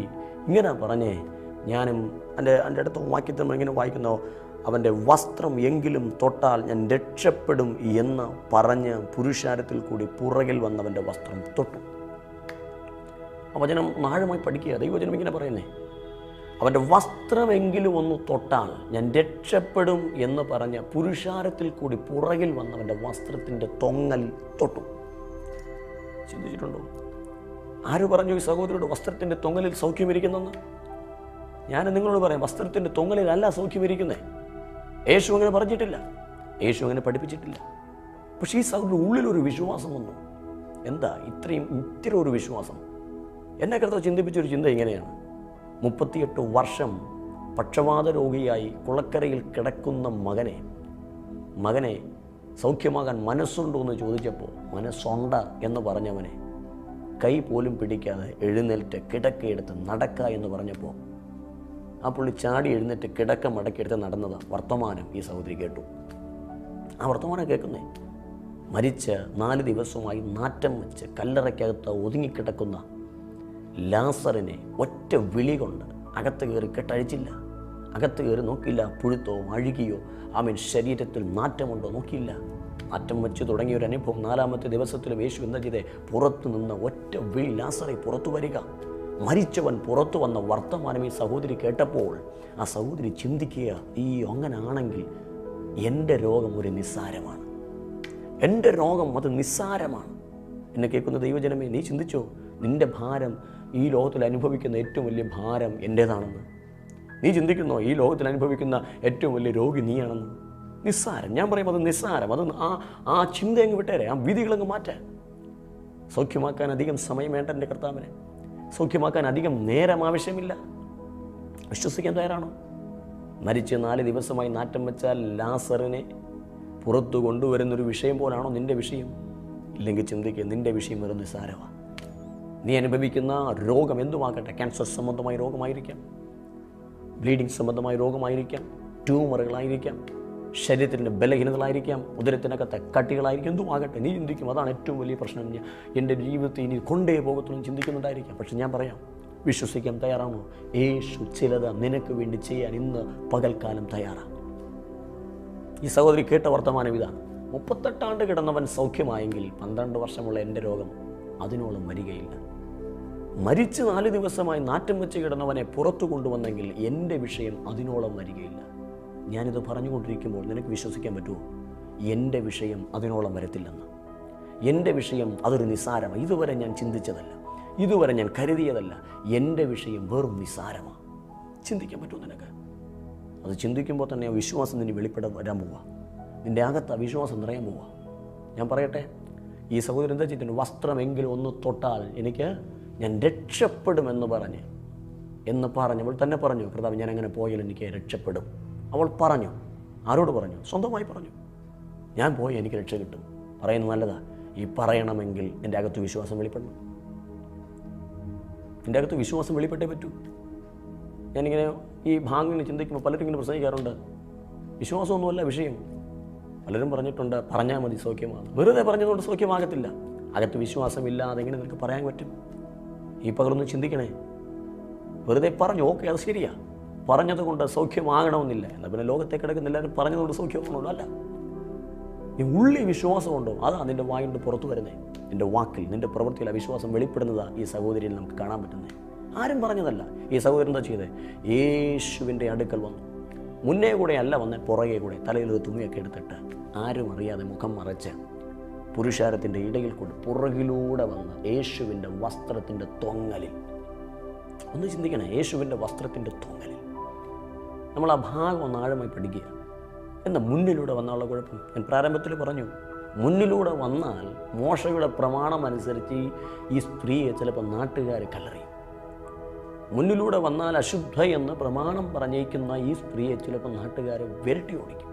ഇങ്ങനെ പറഞ്ഞേ ഞാനും എന്റെ എന്റെ അടുത്ത വാക്യത്തിൽ ഇങ്ങനെ വായിക്കുന്നോ. അവന്റെ വസ്ത്രം എങ്കിലും തൊട്ടാൽ ഞാൻ രക്ഷപ്പെടും എന്ന് പറഞ്ഞ് പുരുഷാരത്തിൽ കൂടി പുറകിൽ വന്നവന്റെ വസ്ത്രം തൊട്ടു. ആ വചനം നാഴമായി പഠിക്കുക. ദൈവവചനം ഇങ്ങനെ പറയുന്നേ അവന്റെ വസ്ത്രമെങ്കിലും ഒന്ന് തൊട്ടാൽ ഞാൻ രക്ഷപ്പെടും എന്ന് പറഞ്ഞ പുരുഷാരത്തിൽ കൂടി പുറകിൽ വന്നവന്റെ വസ്ത്രത്തിന്റെ തൊങ്ങൽ തൊട്ടു. ചിന്തിച്ചിട്ടുണ്ടോ? ആര് പറഞ്ഞു ഈ സഹോദരിയുടെ വസ്ത്രത്തിന്റെ തൊങ്ങലിൽ സൗഖ്യമിരിക്കുന്നെന്ന്? ഞാൻ നിങ്ങളോട് പറയാം വസ്ത്രത്തിന്റെ തൊങ്ങലിലല്ല സൗഖ്യമിരിക്കുന്നത് യേശു അങ്ങനെ പറഞ്ഞിട്ടില്ല. യേശു അങ്ങനെ പഠിപ്പിച്ചിട്ടില്ല. പക്ഷേ ഈ സൗറിന്റെ ഉള്ളിലൊരു വിശ്വാസം വന്നു. എന്താ? ഇത്രയും ഇത്ര ഒരു വിശ്വാസം. എന്നെ കരുത്ത ചിന്തിപ്പിച്ചൊരു ചിന്ത ഇങ്ങനെയാണ്. മുപ്പത്തിയെട്ട് വർഷം പക്ഷപാത രോഗിയായി കുളക്കരയിൽ കിടക്കുന്ന മകനെ മകനെ സൗഖ്യമാകാൻ മനസ്സുണ്ടോ എന്ന് ചോദിച്ചപ്പോൾ മനസ്സുണ്ട എന്ന് പറഞ്ഞവനെ കൈ പോലും പിടിക്കാതെ എഴുന്നേറ്റ് കിടക്കയെടുത്ത് നടക്ക എന്ന് പറഞ്ഞപ്പോൾ ആ പുള്ളി ചാടി എഴുന്നേറ്റ് കിടക്ക മടക്കിയെടുത്ത് നടന്നത് വർത്തമാനം ഈ സഹോദരി കേട്ടു. ആ വർത്തമാനം കേൾക്കുന്നേ? മരിച്ച് നാല് ദിവസമായി നാറ്റം വെച്ച് കല്ലറയ്ക്കകത്ത് ഒതുങ്ങിക്കിടക്കുന്ന ലാസറിനെ ഒറ്റ വിളി കൊണ്ട് അകത്ത് കയറി കെട്ടഴിച്ചില്ല. അകത്ത് കയറി നോക്കില്ല പുഴുത്തോ അഴുകിയോ ആമീൻ ശരീരത്തിൽ നാറ്റമുണ്ടോ നോക്കിയില്ല. നാറ്റം വെച്ച് തുടങ്ങിയ ഒരു അനുഭവം നാലാമത്തെ ദിവസത്തിലും യേശു എന്താ ചെയ്തേ പുറത്തു നിന്ന് ഒറ്റ വിളി ലാസറെ പുറത്തു വരിക. മരിച്ചവൻ പുറത്തു വന്ന വർത്തമാനം ഈ സഹോദരി കേട്ടപ്പോൾ ആ സഹോദരി ചിന്തിക്കുക ഈ അങ്ങനാണെങ്കിൽ എന്റെ രോഗം ഒരു നിസ്സാരമാണ്. എന്റെ രോഗം അത് നിസ്സാരമാണ്. എന്നെ കേൾക്കുന്ന ദൈവജനമേ നീ ചിന്തിച്ചോ നിന്റെ ഭാരം ഈ ലോകത്തിൽ അനുഭവിക്കുന്ന ഏറ്റവും വലിയ ഭാരം എന്റേതാണെന്ന്. നീ ചിന്തിക്കുന്നോ ഈ ലോകത്തിൽ അനുഭവിക്കുന്ന ഏറ്റവും വലിയ രോഗി നീയാണെന്ന്. നിസ്സാരം. ഞാൻ പറയുമ്പോൾ അത് നിസ്സാരം. അത് ആ ആ ചിന്ത അങ്ങ് വിട്ടേരെ. ആ വിധികളങ്ങ് മാറ്റാൻ സൗഖ്യമാക്കാൻ അധികം സമയം വേണ്ട എന്റെ കർത്താവിനെ. സൗഖ്യമാക്കാൻ അധികം നേരം ആവശ്യമില്ല. വിശ്വസിക്കാൻ തയ്യാറാണോ. മരിച്ച് നാല് ദിവസമായി നാറ്റം വെച്ചാൽ ലാസറിനെ പുറത്തു കൊണ്ടുവരുന്നൊരു വിഷയം പോലാണോ നിന്റെ വിഷയം? ഇല്ലെങ്കിൽ ചിന്തിക്കുക നിന്റെ വിഷയം വെറും നിസ്സാരമാണ് നീ അനുഭവിക്കുന്ന രോഗം എന്തുമാകട്ടെ? ക്യാൻസർ സംബന്ധമായ രോഗമായിരിക്കാം. ബ്ലീഡിംഗ് സംബന്ധമായ രോഗമായിരിക്കാം. ട്യൂമറുകളായിരിക്കാം ശരീരത്തിന്റെ ബലഹീനതകളായിരിക്കാം ഉദരത്തിനകത്തെ കട്ടികളായിരിക്കും എന്തും ആകട്ടെ നീ ചിന്തിക്കും. അതാണ് ഏറ്റവും വലിയ പ്രശ്നം. ഞാൻ എന്റെ ജീവിതത്തിൽ ഇനി കൊണ്ടേ പോകത്തുള്ളൂ ചിന്തിക്കുന്നുണ്ടായിരിക്കാം. പക്ഷെ ഞാൻ പറയാം വിശ്വസിക്കാൻ തയ്യാറാണോ? യേശു ചിലത് നിനക്ക് വേണ്ടി ചെയ്യാൻ ഇന്ന് പകൽക്കാലം തയ്യാറാണ്. ഈ സഹോദരി കേട്ട വർത്തമാനം ഇതാണ്. മുപ്പത്തെട്ടാണ്ട് കിടന്നവൻ സൗഖ്യമായെങ്കിൽ പന്ത്രണ്ട് വർഷമുള്ള എന്റെ രോഗം അതിനോളം വരികയില്ല. മരിച്ച് നാല് ദിവസമായി നാറ്റം വെച്ച് കിടന്നവനെ പുറത്തു കൊണ്ടുവന്നെങ്കിൽ എന്റെ വിഷയം അതിനോളം വരികയില്ല. ഞാനിത് പറഞ്ഞുകൊണ്ടിരിക്കുമ്പോൾ നിനക്ക് വിശ്വസിക്കാൻ പറ്റുമോ? എന്റെ വിഷയം അതിനോളം വരത്തില്ലെന്ന്. എന്റെ വിഷയം അതൊരു നിസ്സാരമാണ്. ഇതുവരെ ഞാൻ ചിന്തിച്ചതല്ല. ഇതുവരെ ഞാൻ കരുതിയതല്ല. എന്റെ വിഷയം വെറും നിസ്സാരമാണ് ചിന്തിക്കാൻ പറ്റുമോ നിനക്ക്? അത് ചിന്തിക്കുമ്പോൾ തന്നെ ആ വിശ്വാസം നിന്നെ വെളിപ്പെടാൻ വരാൻ പോവുക നിന്റെ അകത്ത് ആ വിശ്വാസം നിറയാൻ പോവുക ഞാൻ പറയട്ടെ? ഈ സഹോദരൻ എന്താ ചെയ്തിട്ടുണ്ട്? വസ്ത്രമെങ്കിലും ഒന്ന് തൊട്ടാൽ എനിക്ക് ഞാൻ രക്ഷപ്പെടുമെന്ന് പറഞ്ഞ് എന്ന് പറഞ്ഞു അവൾ തന്നെ പറഞ്ഞു കർത്താവ് ഞാൻ അങ്ങനെ പോയാൽ എനിക്ക് രക്ഷപ്പെടും. അവൾ പറഞ്ഞു. ആരോട് പറഞ്ഞു? സ്വന്തമായി പറഞ്ഞു. ഞാൻ പോയി എനിക്ക് രക്ഷ കിട്ടും. പറയുന്നത് നല്ലതാ. ഈ പറയണമെങ്കിൽ എന്റെ അകത്ത് വിശ്വാസം വെളിപ്പെടണം. എന്റെ അകത്ത് വിശ്വാസം വെളിപ്പെട്ടേ പറ്റൂ. ഞാനിങ്ങനെ ഈ ഭാഗങ്ങൾ ചിന്തിക്കുമ്പോൾ പലരും ഇങ്ങനെ പ്രസംഗിക്കാറുണ്ട്. വിശ്വാസമൊന്നുമല്ല വിഷയം. പലരും പറഞ്ഞിട്ടുണ്ട് പറഞ്ഞാൽ മതി സൗഖ്യമാണ് വെറുതെ പറഞ്ഞതുകൊണ്ട് സൗഖ്യമാകത്തില്ല. അകത്ത് വിശ്വാസമില്ലാതെ എങ്ങനെ നിനക്ക് പറയാൻ പറ്റും? ഈ പകർന്ന് ചിന്തിക്കണേ. വെറുതെ പറഞ്ഞു ഓക്കെ അത് ശരിയാ. പറഞ്ഞതുകൊണ്ട് സൗഖ്യമാകണമെന്നില്ല. എന്നാൽ പിന്നെ ലോകത്തെ കിടക്കുന്ന എല്ലാവരും പറഞ്ഞതുകൊണ്ട് സൗഖ്യമാകണമല്ലോ അല്ല? ഈ ഉള്ളി വിശ്വാസമുണ്ടോ അതാ നിന്റെ വായുണ്ട് പുറത്തു വരുന്നത് നിന്റെ വാക്കിൽ നിന്റെ പ്രവൃത്തിയിൽ ആ വിശ്വാസം വെളിപ്പെടുന്നതാ ഈ സഹോദരിയിൽ നമുക്ക് കാണാൻ പറ്റുന്നത് ആരും പറഞ്ഞതല്ല. ഈ സഹോദരൻ എന്താ ചെയ്തത് യേശുവിന്റെ അടുക്കൽ വന്നു. മുന്നേ കൂടെ അല്ല വന്ന് പുറകെ കൂടെ തലയിൽ ഒരു തുണിയൊക്കെ എടുത്തിട്ട് ആരും അറിയാതെ മുഖം മറച്ച് പുരുഷാരത്തിന്റെ ഇടയിൽ കൊണ്ട് പുറകിലൂടെ വന്ന് യേശുവിന്റെ വസ്ത്രത്തിന്റെ തൊങ്ങലിൽ. ഒന്ന് ചിന്തിക്കണേ യേശുവിന്റെ വസ്ത്രത്തിന്റെ തൊങ്ങലിൽ. നമ്മൾ ആ ഭാഗം ഒന്ന് ആഴമായി പഠിക്കുക. എന്താ മുന്നിലൂടെ വന്നുള്ള കുഴപ്പം? ഞാൻ പ്രാരംഭത്തിൽ പറഞ്ഞു മുന്നിലൂടെ വന്നാൽ മോശയുടെ പ്രമാണം അനുസരിച്ച് ഈ- സ്ത്രീയെ ചിലപ്പോൾ നാട്ടുകാർ കലറി മുന്നിലൂടെ വന്നാൽ അശുദ്ധ എന്ന് പ്രമാണം പറഞ്ഞേക്കുന്ന ഈ സ്ത്രീയെ ചിലപ്പോൾ നാട്ടുകാരെ വിരട്ടി ഓടിക്കും.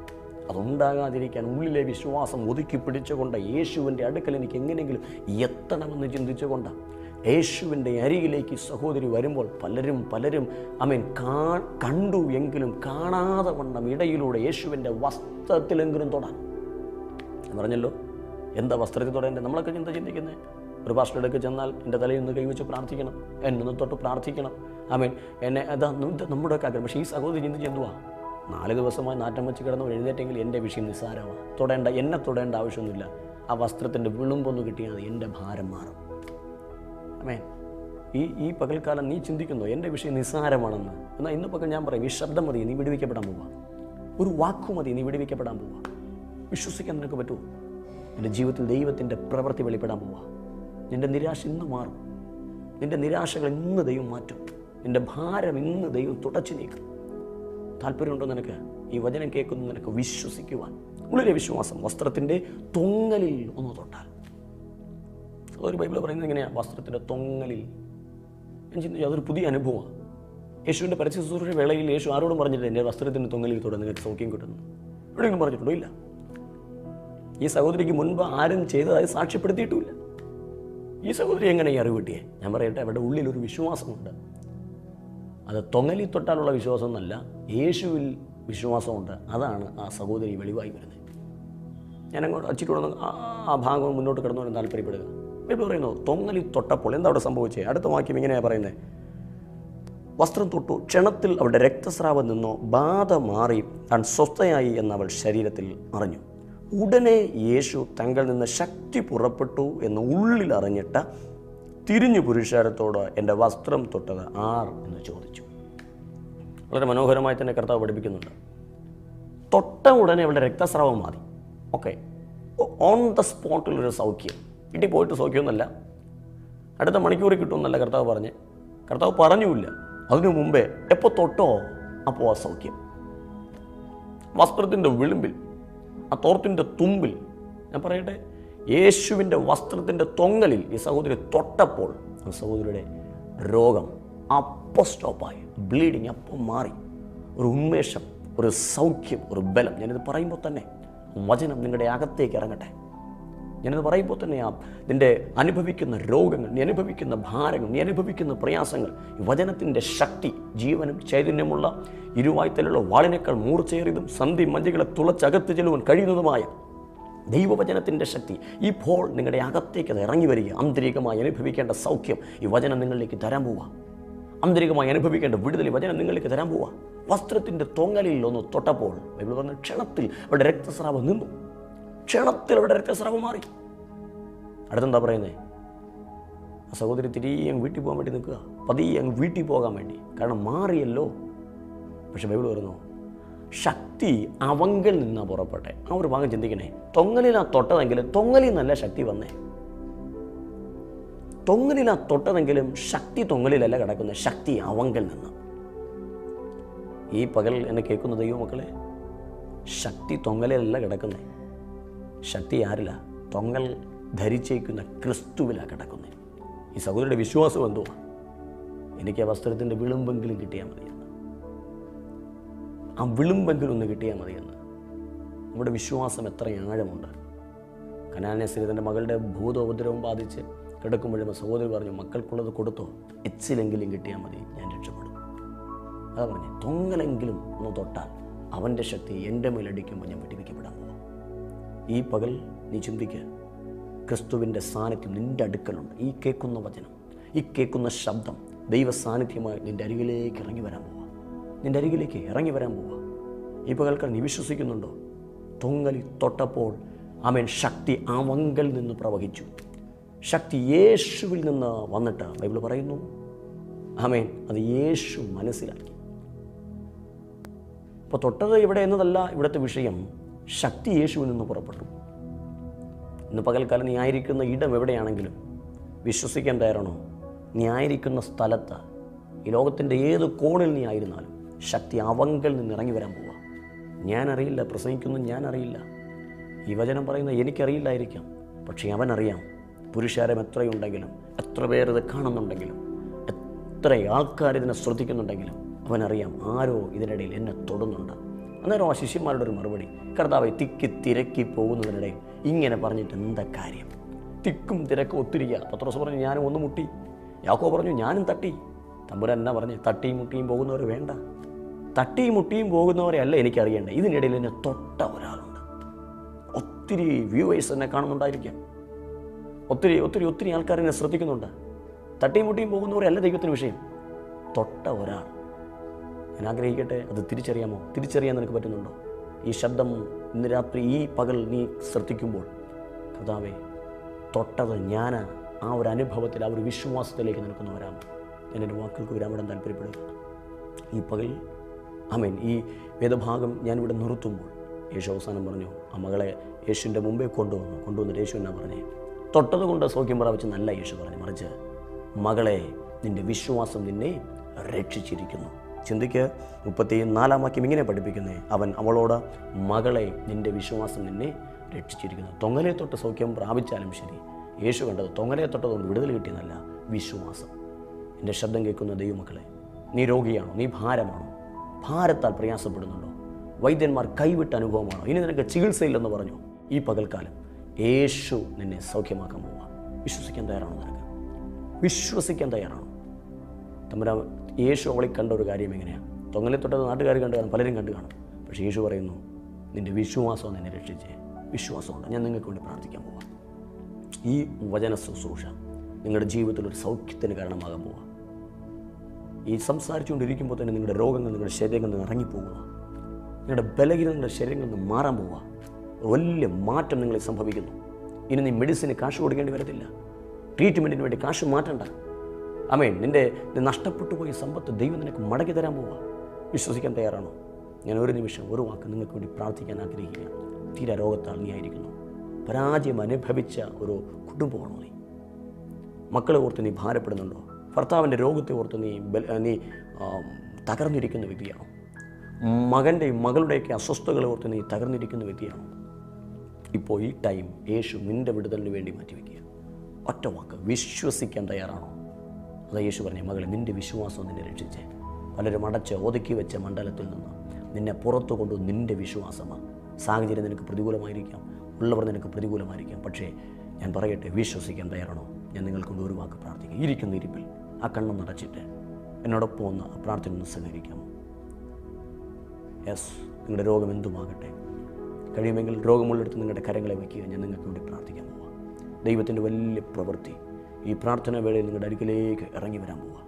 അതുണ്ടാകാതിരിക്കാൻ ഉള്ളിലെ വിശ്വാസം ഒതുക്കി പിടിച്ചുകൊണ്ട് യേശുവിന്റെ അടുക്കൽ എനിക്ക് എങ്ങനെയെങ്കിലും എത്തണമെന്ന് ചിന്തിച്ചുകൊണ്ട്. യേശുവിന്റെ അരികിലേക്ക് സഹോദരി വരുമ്പോൾ പലരും പലരും അമീൻ കാ കണ്ടു എങ്കിലും കാണാതെ വണ്ണം ഇടയിലൂടെ യേശുവിന്റെ വസ്ത്രത്തിലെങ്കിലും തൊടാൻ. പറഞ്ഞല്ലോ എന്താ വസ്ത്രത്തിൽ തൊടേണ്ടത്? നമ്മളൊക്കെ ചിന്ത ചിന്തിക്കുന്നത് ഒരു പാസ്റ്റർ അടുക്ക് ചെന്നാൽ എന്റെ തലയിൽ നിന്ന് കൈവച്ച് പ്രാർത്ഥിക്കണം എന്നെ ഒന്ന് തൊട്ട് പ്രാർത്ഥിക്കണം. ആമേൻ എന്നെ അതാ നമ്മുടെ ഒക്കെ ആഗ്രഹം. പക്ഷേ ഈ സഹോദരി ചിന്തിച്ച് എന്തുവാ? നാല് ദിവസമായി നാറ്റം വെച്ച് കിടന്ന് എഴുന്നേറ്റെങ്കിൽ എന്റെ വിഷയം നിസ്സാരമാണ് തൊടേണ്ട എന്നെ തൊടേണ്ട ആവശ്യമൊന്നുമില്ല. ആ വസ്ത്രത്തിന്റെ വിളുമ്പൊന്ന് കിട്ടിയാൽ എന്റെ ഭാരം മാറും. അമേൻ ഈ ഈ പകൽക്കാലം നീ ചിന്തിക്കുന്നു എന്റെ വിഷയം നിസ്സാരമാണെന്ന്. എന്നാൽ ഇന്ന് പകൽ ഞാൻ പറയും ഈ ശബ്ദം മതി നീ വിടുവിക്കപ്പെടാൻ പോവാ. ഒരു വാക്കു മതി നീ വിടുവിക്കപ്പെടാൻ പോവാ. വിശ്വസിക്കാൻ നിനക്ക് പറ്റുമോ എന്റെ ജീവിതത്തിൽ ദൈവത്തിന്റെ പ്രവൃത്തി വെളിപ്പെടാൻ പോവാ. നിന്റെ നിരാശ ഇന്ന് മാറും. നിന്റെ നിരാശകൾ ഇന്ന് ദൈവം മാറ്റും. നിന്റെ ഭാരം ഇന്ന് ദൈവം തുടച്ചു നീക്കും. താല്പര്യമുണ്ടോ നിനക്ക്? ഈ വചനം കേൾക്കുന്നു നിനക്ക് വിശ്വസിക്കുവാൻ. ഉള്ളിലെ വിശ്വാസം വസ്ത്രത്തിന്റെ തൊങ്ങലിൽ ഒന്ന് തൊട്ടാൽ ഒരു ബൈബിൾ പറയുന്നത് എങ്ങനെയാണ് വസ്ത്രത്തിന്റെ തൊങ്ങലിൽ. ഞാൻ ചിന്തിച്ചു അതൊരു പുതിയ അനുഭവമാണ്. യേശുവിന്റെ പരസ്യ ശുശ്രൂഷ വേളയിൽ യേശു ആരോടും പറഞ്ഞിട്ട് എന്റെ വസ്ത്രത്തിന്റെ തൊങ്ങലിൽ തുടർന്ന് നിങ്ങൾക്ക് സൗഖ്യം കിട്ടുന്നു. എവിടെയെങ്കിലും പറഞ്ഞിട്ടുണ്ടോ? ഇല്ല. ഈ സഹോദരിക്ക് മുൻപ് ആരും ചെയ്തതായി സാക്ഷ്യപ്പെടുത്തിയിട്ടുമില്ല. ഈ സഹോദരി എങ്ങനെ ഈ അറിവ് കിട്ടിയേ? ഞാൻ പറയട്ടെ അവരുടെ ഉള്ളിൽ ഒരു വിശ്വാസമുണ്ട്. അത് തൊങ്ങലി തൊട്ടാലുള്ള വിശ്വാസം എന്നല്ല യേശുവിൽ വിശ്വാസമുണ്ട്. അതാണ് ആ സഹോദരി വെളിവായി വരുന്നത്. ഞാനങ്ങോട്ട് അച്ചിട്ടോട് ആ ഭാഗം മുന്നോട്ട് കിടന്നു താല്പര്യപ്പെടുക. ബൈബിൾ പറയുന്നു തൊങ്ങലി തൊട്ടപ്പോൾ എന്താ അവിടെ സംഭവിച്ചത് അടുത്ത വാക്യം ഇങ്ങനെയാണ് പറയുന്നത് വസ്ത്രം തൊട്ടു ക്ഷണത്തിൽ അവളുടെ രക്തസ്രാവം നിന്നോ ബാധ മാറി താൻ സ്വസ്ഥയായി എന്ന് അവൾ ശരീരത്തിൽ അറിഞ്ഞു ഉടനെ യേശു തങ്ങൾ നിന്ന് ശക്തി പുറപ്പെട്ടു എന്ന് ഉള്ളിൽ അറിഞ്ഞിട്ട് തിരിഞ്ഞു പുരുഷാരത്തോട് എന്റെ വസ്ത്രം തൊട്ടത് ആർ എന്ന് ചോദിച്ചു. വളരെ മനോഹരമായി തന്നെ കർത്താവ് പഠിപ്പിക്കുന്നുണ്ട്. തൊട്ട ഉടനെ അവളുടെ രക്തസ്രാവം മാറി. ഓക്കെ. ഓൺ ദ സ്പോട്ടിലൊരു സൗഖ്യം. വീട്ടിൽ പോയിട്ട് സോക്കിയൊന്നല്ല അടുത്ത മണിക്കൂറിൽ കിട്ടുമെന്നല്ല കർത്താവ് പറഞ്ഞ്. കർത്താവ് പറഞ്ഞുമില്ല. അതിനു മുമ്പേ എപ്പോൾ തൊട്ടോ അപ്പോൾ ആ സൗഖ്യം. വസ്ത്രത്തിന്റെ വിളിമ്പിൽ ആ തോർത്തിന്റെ തുമ്പിൽ ഞാൻ പറയട്ടെ യേശുവിന്റെ വസ്ത്രത്തിന്റെ തൊങ്ങലിൽ ഈ സഹോദരി തൊട്ടപ്പോൾ ആ സഹോദരിയുടെ രോഗം അപ്പം സ്റ്റോപ്പായി. ബ്ലീഡിങ് അപ്പം മാറി. ഒരു ഉന്മേഷം ഒരു സൗഖ്യം ഒരു ബലം. ഞാനിത് പറയുമ്പോൾ തന്നെ വചനം നിങ്ങളുടെ അകത്തേക്ക് ഇറങ്ങട്ടെ. ഞാനിത് പറയുമ്പോൾ തന്നെ ആ നിന്റെ അനുഭവിക്കുന്ന രോഗങ്ങൾ നീ അനുഭവിക്കുന്ന ഭാരങ്ങൾ നീ അനുഭവിക്കുന്ന പ്രയാസങ്ങൾ വചനത്തിന്റെ ശക്തി ജീവനും ചൈതന്യമുള്ള ഇരുവായ്ത്തലുള്ള വാളിനേക്കാൾ മൂർച്ചയേറിയതും സന്ധി മഞ്ചകളെ തുളച്ചകത്ത് ചെല്ലുവാൻ കഴിയുന്നതുമായ ദൈവവചനത്തിന്റെ ശക്തി ഇപ്പോൾ നിങ്ങളുടെ അകത്തേക്ക് അത് ഇറങ്ങി വരിക. ആന്തരികമായി അനുഭവിക്കേണ്ട സൗഖ്യം ഈ വചനം നിങ്ങളിലേക്ക് തരാൻ പോവാം. ആന്തരികമായി അനുഭവിക്കേണ്ട വിടുതൽ വചനം നിങ്ങളിലേക്ക് തരാൻ പോവാ. വസ്ത്രത്തിന്റെ തൊങ്ങലിൽ ഒന്ന് തൊട്ടപ്പോൾ ബൈബിൾ പറഞ്ഞ ക്ഷണത്തിൽ അവരുടെ രക്തസ്രാവം നിന്നു. ക്ഷണത്തിൽ അവിടെ രക്തസ്രാവം മാറി. അടുത്തെന്താ പറയുന്നത് ആ സഹോദരി തിരികെ അങ്ങ് വീട്ടിൽ പോകാൻ വേണ്ടി നിൽക്കുക. പതിയെ അങ്ങ് വീട്ടിൽ പോകാൻ വേണ്ടി. കാരണം മാറിയല്ലോ. പക്ഷെ ബൈബിൾ പറഞ്ഞു ശക്തി അവങ്കിൽ നിന്നാ പുറപ്പെട്ടെ. ആ ഒരു ഭാഗം ചിന്തിക്കണേ. തൊങ്ങലിനാ തൊട്ടതെങ്കിലും തൊങ്ങലിൽ നിന്നല്ല ശക്തി വന്നേ. തൊങ്ങലിലാ തൊട്ടതെങ്കിലും ശക്തി തൊങ്ങലിലല്ല കിടക്കുന്ന. ശക്തി അവങ്കിൽ നിന്ന്. ഈ പകൽ എന്നെ കേൾക്കുന്ന ദൈവമക്കളെ ശക്തി തൊങ്ങലിലല്ല കിടക്കുന്നത് ശക്തി ആരില്ല തൊങ്ങൽ ധരിച്ചേക്കുന്ന ക്രിസ്തുവിലാണ് കിടക്കുന്നത്. ഈ സഹോദരിയുടെ വിശ്വാസം എന്തുവാ? എനിക്ക് ആ വസ്ത്രത്തിന്റെ വിളുമ്പെങ്കിലും കിട്ടിയാൽ മതിയെന്ന് ആ വിളുമ്പെങ്കിലും ഒന്ന് കിട്ടിയാൽ മതിയെന്ന് നമ്മുടെ വിശ്വാസം എത്ര ആഴമുണ്ട്. കനാനേശ്വരി തന്റെ മകളുടെ ഭൂതോപദ്രവം ബാധിച്ച് കിടക്കുമ്പോഴും സഹോദരി പറഞ്ഞു മക്കൾക്കുള്ളത് കൊടുത്തോ? എച്ചിലെങ്കിലും കിട്ടിയാൽ മതി ഞാൻ രക്ഷപ്പെടും. അതാ പറഞ്ഞു തൊങ്ങലെങ്കിലും ഒന്ന് തൊട്ടാൽ അവന്റെ ശക്തി എന്റെ മേലടിക്കുമ്പോൾ ഞാൻ വെടിവെക്കപ്പെടാൻ ഈ പകൽ നീ ചിന്തിക്കുക ക്രിസ്തുവിന്റെ സാന്നിധ്യം നിന്റെ അടുക്കലുണ്ട്. ഈ കേൾക്കുന്ന വചനം ഈ കേൾക്കുന്ന ശബ്ദം ദൈവ സാന്നിധ്യമായി നിന്റെ അരികിലേക്ക് ഇറങ്ങി വരാൻ പോവുക നിന്റെ അരികിലേക്ക് ഇറങ്ങി വരാൻ പോവുക ഈ പകൽക്കാർ നീ വിശ്വസിക്കുന്നുണ്ടോ? തൊങ്ങലി തൊട്ടപ്പോൾ ആമേൻ ശക്തി ആ വങ്കൽ നിന്ന് പ്രവഹിച്ചു. ശക്തി യേശുവിൽ നിന്ന് വന്നിട്ട് ബൈബിൾ പറയുന്നു ആമേൻ. അത് യേശു മനസ്സിലാക്കി. അപ്പോൾ തൊട്ടത് ഇവിടെ എന്നതല്ല ഇവിടുത്തെ വിഷയം. ശക്തി യേശുവിൽ നിന്ന് പുറപ്പെട്ടു. ഇന്ന് പകൽക്കാലം നീ ആയിരിക്കുന്ന ഇടം എവിടെയാണെങ്കിലും വിശ്വസിക്കാൻ തയ്യാറാണോ നീ ആയിരിക്കുന്ന സ്ഥലത്ത് ഈ ലോകത്തിന്റെ ഏത് കോണിൽ നീ ആയിരുന്നാലും ശക്തി അവങ്കൽ നിന്ന് ഇറങ്ങി വരാൻ പോവുക ഞാനറിയില്ല പ്രസംഗിക്കുന്നു ഞാനറിയില്ല. ഈ വചനം പറയുന്ന എനിക്കറിയില്ലായിരിക്കാം പക്ഷേ അവനറിയാം പുരുഷാരം എത്രയുണ്ടെങ്കിലും എത്ര പേർ ഇത് കാണുന്നുണ്ടെങ്കിലും എത്ര ആൾക്കാർ ഇതിനെ ശ്രദ്ധിക്കുന്നുണ്ടെങ്കിലും അവനറിയാം ആരോ ഇതിനിടയിൽ എന്നെ തൊടുന്നുണ്ട്. അന്നേരം ആ ശിഷ്യന്മാരുടെ ഒരു മറുപടി കർത്താവെ തിക്കി തിരക്കി പോകുന്നതിനിടെ ഇങ്ങനെ പറഞ്ഞിട്ട് എന്താ കാര്യം? തിക്കും തിരക്കും ഒത്തിരിക്കുക പത്രോസ് പറഞ്ഞു ഞാനും ഒന്ന് മുട്ടി. യാക്കോ പറഞ്ഞു ഞാനും തട്ടി. തമ്പുരാൻ എന്നാ പറഞ്ഞു? തട്ടിയും മുട്ടിയും പോകുന്നവർ വേണ്ട. തട്ടിയും മുട്ടിയും പോകുന്നവരെ അല്ല എനിക്കറിയേണ്ടത്. ഇതിനിടയിൽ എന്നെ തൊട്ട ഒരാളുണ്ട്. ഒത്തിരി വ്യൂവേഴ്സ് എന്നെ കാണുന്നുണ്ടായിരിക്കാം. ഒത്തിരി ഒത്തിരി ഒത്തിരി ആൾക്കാർ എന്നെ ശ്രദ്ധിക്കുന്നുണ്ട്. തട്ടിയും മുട്ടിയും പോകുന്നവരെ അല്ല ദൈവത്തിന് വിഷയം. തൊട്ട ഒരാൾ. ഞാൻ ആഗ്രഹിക്കട്ടെ അത് തിരിച്ചറിയാമോ? തിരിച്ചറിയാൻ നിനക്ക് പറ്റുന്നുണ്ടോ? ഈ ശബ്ദം ഇന്ന് രാത്രി ഈ പകൽ നീ ശ്രദ്ധിക്കുമ്പോൾ കർത്താവെ തൊട്ടത് ഞാൻ ആ ഒരു അനുഭവത്തിൽ ആ ഒരു വിശ്വാസത്തിലേക്ക് നിനക്കൊന്ന് വരാം എന്റെ വാക്കുകൾക്ക് വരാമിടാൻ താല്പര്യപ്പെടുക ഈ പകൽ അമേൻ ഈ വേദഭാഗം ഞാനിവിടെ നിർത്തുമ്പോൾ യേശു അവസാനം പറഞ്ഞു ആ മകളെ യേശുവിന്റെ മുമ്പേ കൊണ്ടുവന്നു. കൊണ്ടുവന്നിട്ട് യേശു എന്നാ പറഞ്ഞേ? തൊട്ടത് കൊണ്ട് സൗഖ്യം പ്രാപിച്ച് നല്ല യേശു പറഞ്ഞു. മറിച്ച് മകളെ നിന്റെ വിശ്വാസം നിന്നെ രക്ഷിച്ചിരിക്കുന്നു. ചിന്തിക്ക് മുപ്പത്തി നാലാം വാക്യം ഇങ്ങനെ പഠിപ്പിക്കുന്നേ അവൻ അവളോട് മകളെ നിന്റെ വിശ്വാസം നിന്നെ രക്ഷിച്ചിരിക്കുന്നു. തൊങ്ങലെ തൊട്ട് സൗഖ്യം പ്രാപിച്ചാലും ശരി. യേശു കണ്ടത് തൊങ്ങലെ തൊട്ടതുകൊണ്ട് വിടുതൽ കിട്ടിയെന്നല്ല വിശ്വാസം. എന്റെ ശബ്ദം കേൾക്കുന്ന ദൈവമക്കളെ നീ രോഗിയാണോ? നീ ഭാരമാണോ? ഭാരത്താൽ പ്രയാസപ്പെടുന്നുണ്ടോ? വൈദ്യന്മാർ കൈവിട്ട അനുഭവമാണോ? ഇനി നിനക്ക് ചികിത്സയില്ലെന്ന് പറഞ്ഞു? ഈ പകൽക്കാലം യേശു നിന്നെ സൗഖ്യമാക്കാൻ പോവാ വിശ്വസിക്കാൻ തയ്യാറാണോ നിനക്ക്? വിശ്വസിക്കാൻ തയ്യാറാണോ? തമ്പുരാ യേശു അവളെ കണ്ട ഒരു കാര്യം എങ്ങനെയാണ് തൊങ്ങലെ തൊട്ടത് നാട്ടുകാർ കണ്ടു കാണും പലരും കണ്ടു കാണും. പക്ഷേ യേശു പറയുന്നു നിന്റെ വിശ്വാസം നിന്നെ രക്ഷിച്ചേ. വിശ്വാസമുണ്ട്. ഞാൻ നിങ്ങൾക്ക് വേണ്ടി പ്രാർത്ഥിക്കാൻ പോവാം. ഈ വചന ശുശ്രൂഷ നിങ്ങളുടെ ജീവിതത്തിൽ ഒരു സൗഖ്യത്തിന് കാരണമാകാൻ പോവുക ഈ സംസാരിച്ചുകൊണ്ടിരിക്കുമ്പോൾ തന്നെ നിങ്ങളുടെ രോഗങ്ങൾ നിങ്ങളുടെ ശരീരങ്ങളിൽ നിന്ന് ഇറങ്ങിപ്പോവുക നിങ്ങളുടെ ബലഹീനം നിങ്ങളുടെ ശരീരങ്ങളിൽ നിന്ന് മാറാൻ പോവുക വലിയ മാറ്റം നിങ്ങളെ സംഭവിക്കുന്നു. ഇനി നീ മെഡിസിന് കാശ് കൊടുക്കേണ്ടി വരത്തില്ല. ട്രീറ്റ്മെന്റിന് വേണ്ടി കാശ് മാറ്റണ്ട. അമേൻ നിന്റെ നഷ്ടപ്പെട്ടു പോയ സമ്പത്ത് ദൈവം നിനക്ക് മടക്കി തരാൻ പോവുക വിശ്വസിക്കാൻ തയ്യാറാണോ? ഞാൻ ഒരു നിമിഷം ഒരു വാക്ക് നിങ്ങൾക്ക് വേണ്ടി പ്രാർത്ഥിക്കാൻ ആഗ്രഹിക്കുക തീരെ രോഗത്താൽ നീ ആയിരിക്കുന്നു. പരാജയം അനുഭവിച്ച ഒരു കുടുംബമാണോ നീ. മക്കളെ ഓർത്ത് നീ ഭാരപ്പെടുന്നുണ്ടോ? ഭർത്താവിന്റെ രോഗത്തെ ഓർത്ത് നീ നീ തകർന്നിരിക്കുന്ന വ്യക്തിയാണോ? മകന്റെയും മകളുടെയൊക്കെ അസ്വസ്ഥതകളെ ഓർത്ത് നീ തകർന്നിരിക്കുന്ന വ്യക്തിയാണോ? ഇപ്പോൾ ഈ ടൈം യേശു നിന്റെ വിടുതലിന് വേണ്ടി മാറ്റിവെക്കുക ഒറ്റ വാക്ക് വിശ്വസിക്കാൻ തയ്യാറാണോ? അതാ യേശു പറഞ്ഞ മകളെ നിന്റെ വിശ്വാസം നിന്നെ രക്ഷിച്ചേ. പലരും അടച്ച് ഒതുക്കി വെച്ച മണ്ഡലത്തിൽ നിന്ന് നിന്നെ പുറത്തു കൊണ്ടു നിന്റെ വിശ്വാസമാണ് സാഹചര്യം നിനക്ക് പ്രതികൂലമായിരിക്കാം ഉള്ളവർ നിനക്ക് പ്രതികൂലമായിരിക്കാം. പക്ഷേ ഞാൻ പറയട്ടെ വിശ്വസിക്കാൻ തയ്യാറാണോ? ഞാൻ നിങ്ങൾക്ക് കൊണ്ട് ഒരു വാക്ക് പ്രാർത്ഥിക്കുക ഇരിക്കുന്ന ഇരിപ്പിൽ ആ കണ്ണം നടച്ചിട്ട് എന്നോടൊപ്പം ഒന്ന് പ്രാർത്ഥന ഒന്ന് സഹകരിക്കാമോ യെസ് നിങ്ങളുടെ രോഗം എന്തുമാകട്ടെ. കഴിയുമെങ്കിൽ രോഗമുള്ളിടത്ത് നിങ്ങളുടെ കരങ്ങളെ വയ്ക്കുക. ഞാൻ നിങ്ങൾക്ക് വേണ്ടി പ്രാർത്ഥിക്കാൻ പോവാം. ദൈവത്തിന്റെ വലിയ പ്രവൃത്തി ഈ പ്രാർത്ഥന വേളയിൽ നിങ്ങളുടെ അരികിലേക്ക് ഇറങ്ങി വരാൻ പോവുക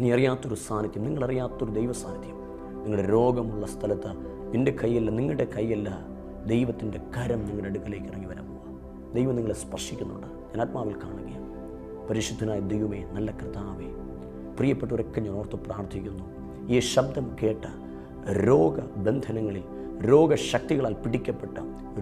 നീ അറിയാത്തൊരു സാന്നിധ്യം നിങ്ങളറിയാത്തൊരു ദൈവ സാന്നിധ്യം നിങ്ങളുടെ രോഗമുള്ള സ്ഥലത്ത് എന്റെ കൈയല്ല നിങ്ങളുടെ കൈയല്ല ദൈവത്തിന്റെ കരം നിങ്ങളുടെ അടുക്കലേക്ക് ഇറങ്ങി വരാൻ പോവുക ദൈവം നിങ്ങളെ സ്പർശിക്കുന്നുണ്ട്. ഞാൻ ആത്മാവിൽ കാണുകയാണ്. പരിശുദ്ധനായ ദൈവമേ നല്ല കർത്താവേ പ്രിയപ്പെട്ടവരൊക്കെ ഞാൻ ഓർത്ത് പ്രാർത്ഥിക്കുന്നു. ഈ ശബ്ദം കേട്ട രോഗബന്ധനങ്ങളിൽ രോഗശക്തികളാൽ പിടിക്കപ്പെട്ട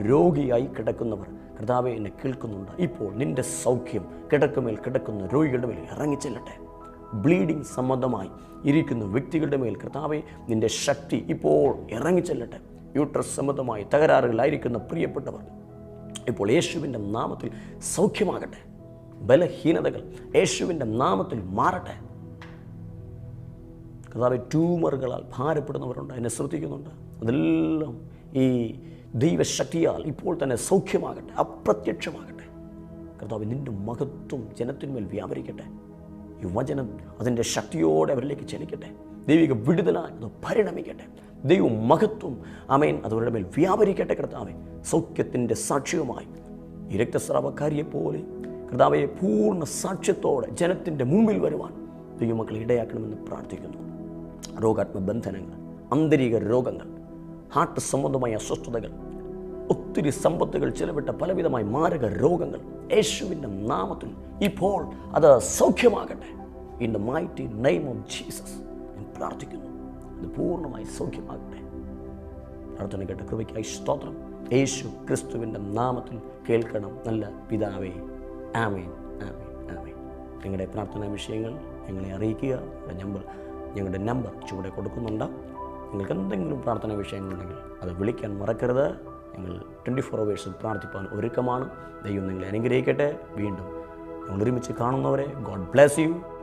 രോഗിയായി കിടക്കുന്നവർ കർത്താവെ എന്നെ കേൾക്കുന്നുണ്ട്. ഇപ്പോൾ നിന്റെ സൗഖ്യം കിടക്കുമേൽ കിടക്കുന്ന രോഗികളുടെ മേൽ ഇറങ്ങിച്ചെല്ലട്ടെ. ബ്ലീഡിംഗ് സംബന്ധമായി ഇരിക്കുന്ന വ്യക്തികളുടെ മേൽ കർത്താവെ നിന്റെ ശക്തി ഇപ്പോൾ ഇറങ്ങിച്ചെല്ലട്ടെ. യൂട്രസ് സംബന്ധമായി തകരാറുകളായിരിക്കുന്ന പ്രിയപ്പെട്ടവർ ഇപ്പോൾ യേശുവിന്റെ നാമത്തിൽ സൗഖ്യമാകട്ടെ. ബലഹീനതകൾ യേശുവിന്റെ നാമത്തിൽ മാറട്ടെ. കർത്താവ് ട്യൂമറുകളാൽ ഭാരപ്പെടുന്നവരുണ്ട്. എന്നെ ശ്രദ്ധിക്കുന്നുണ്ട്. അതെല്ലാം ഈ ദൈവശക്തിയാൽ ഇപ്പോൾ തന്നെ സൗഖ്യമാകട്ടെ അപ്രത്യക്ഷമാകട്ടെ. കർത്താവ് നിന്റെ മഹത്വം ജനത്തിന്മേൽ വ്യാപരിക്കട്ടെ. യുവജനം അതിന്റെ ശക്തിയോടെ അവരിലേക്ക് ചലിക്കട്ടെ ദൈവിക വിടുതലായി അത് പരിണമിക്കട്ടെ. ദൈവ മഹത്വം അമേൻ അതവരുടെ മേൽ വ്യാപരിക്കട്ടെ കർത്താവെ. സൗഖ്യത്തിന്റെ സാക്ഷ്യവുമായി ഈ രക്തസ്രാവക്കാരിയെ പോലെ കർത്താവെ പൂർണ സാക്ഷ്യത്തോടെ ജനത്തിന്റെ മുമ്പിൽ വരുവാൻ ദൈവമക്കളെ ഇടയാക്കണമെന്ന് പ്രാർത്ഥിക്കുന്നു. രോഗാത്മ ബന്ധനങ്ങൾ ആന്തരിക രോഗങ്ങൾ ഹാർട്ട് സംബന്ധമായ അസ്വസ്ഥതകൾ ഒത്തിരി സമ്പത്തുകൾ ചിലവിട്ട പലവിധമായ മാരക രോഗങ്ങൾ. യേശുവിന്റെ നാമത്തിൽ ഇപ്പോൾ അത് സൗഖ്യമാകട്ടെ. In the mighty name of Jesus ഞാൻ പ്രാർത്ഥിക്കുന്നു. അത് പൂർണമായി സൗഖ്യമാകട്ടെ. പ്രാർത്ഥന കേട്ട കൃപയ്ക്കായി സ്തോത്രം. യേശു ക്രിസ്തുവിന്റെ നാമത്തിൽ കേൾക്കണം. നല്ല പിതാവേ ആമേൻ ആമേൻ ആമേൻ. നിങ്ങളുടെ പ്രാർത്ഥനാ വിഷയങ്ങൾ ഞങ്ങളെ അറിയിക്കുക. ഞങ്ങളുടെ നമ്പർ ഞങ്ങളുടെ നമ്പർ ചുവടെ കൊടുക്കുന്നുണ്ട്. നിങ്ങൾക്ക് എന്തെങ്കിലും പ്രാർത്ഥന വിഷയങ്ങളുണ്ടെങ്കിൽ അത് വിളിക്കാൻ മറക്കരുത്. ഞങ്ങൾ ട്വന്റി ഫോർ അവേഴ്സും പ്രാർത്ഥിപ്പാൻ ഒരുക്കമാണ്. ദൈവം നിങ്ങളെ അനുഗ്രഹിക്കട്ടെ. വീണ്ടും ഞങ്ങൾ ഒരുമിച്ച് കാണുന്നവരെ. God bless you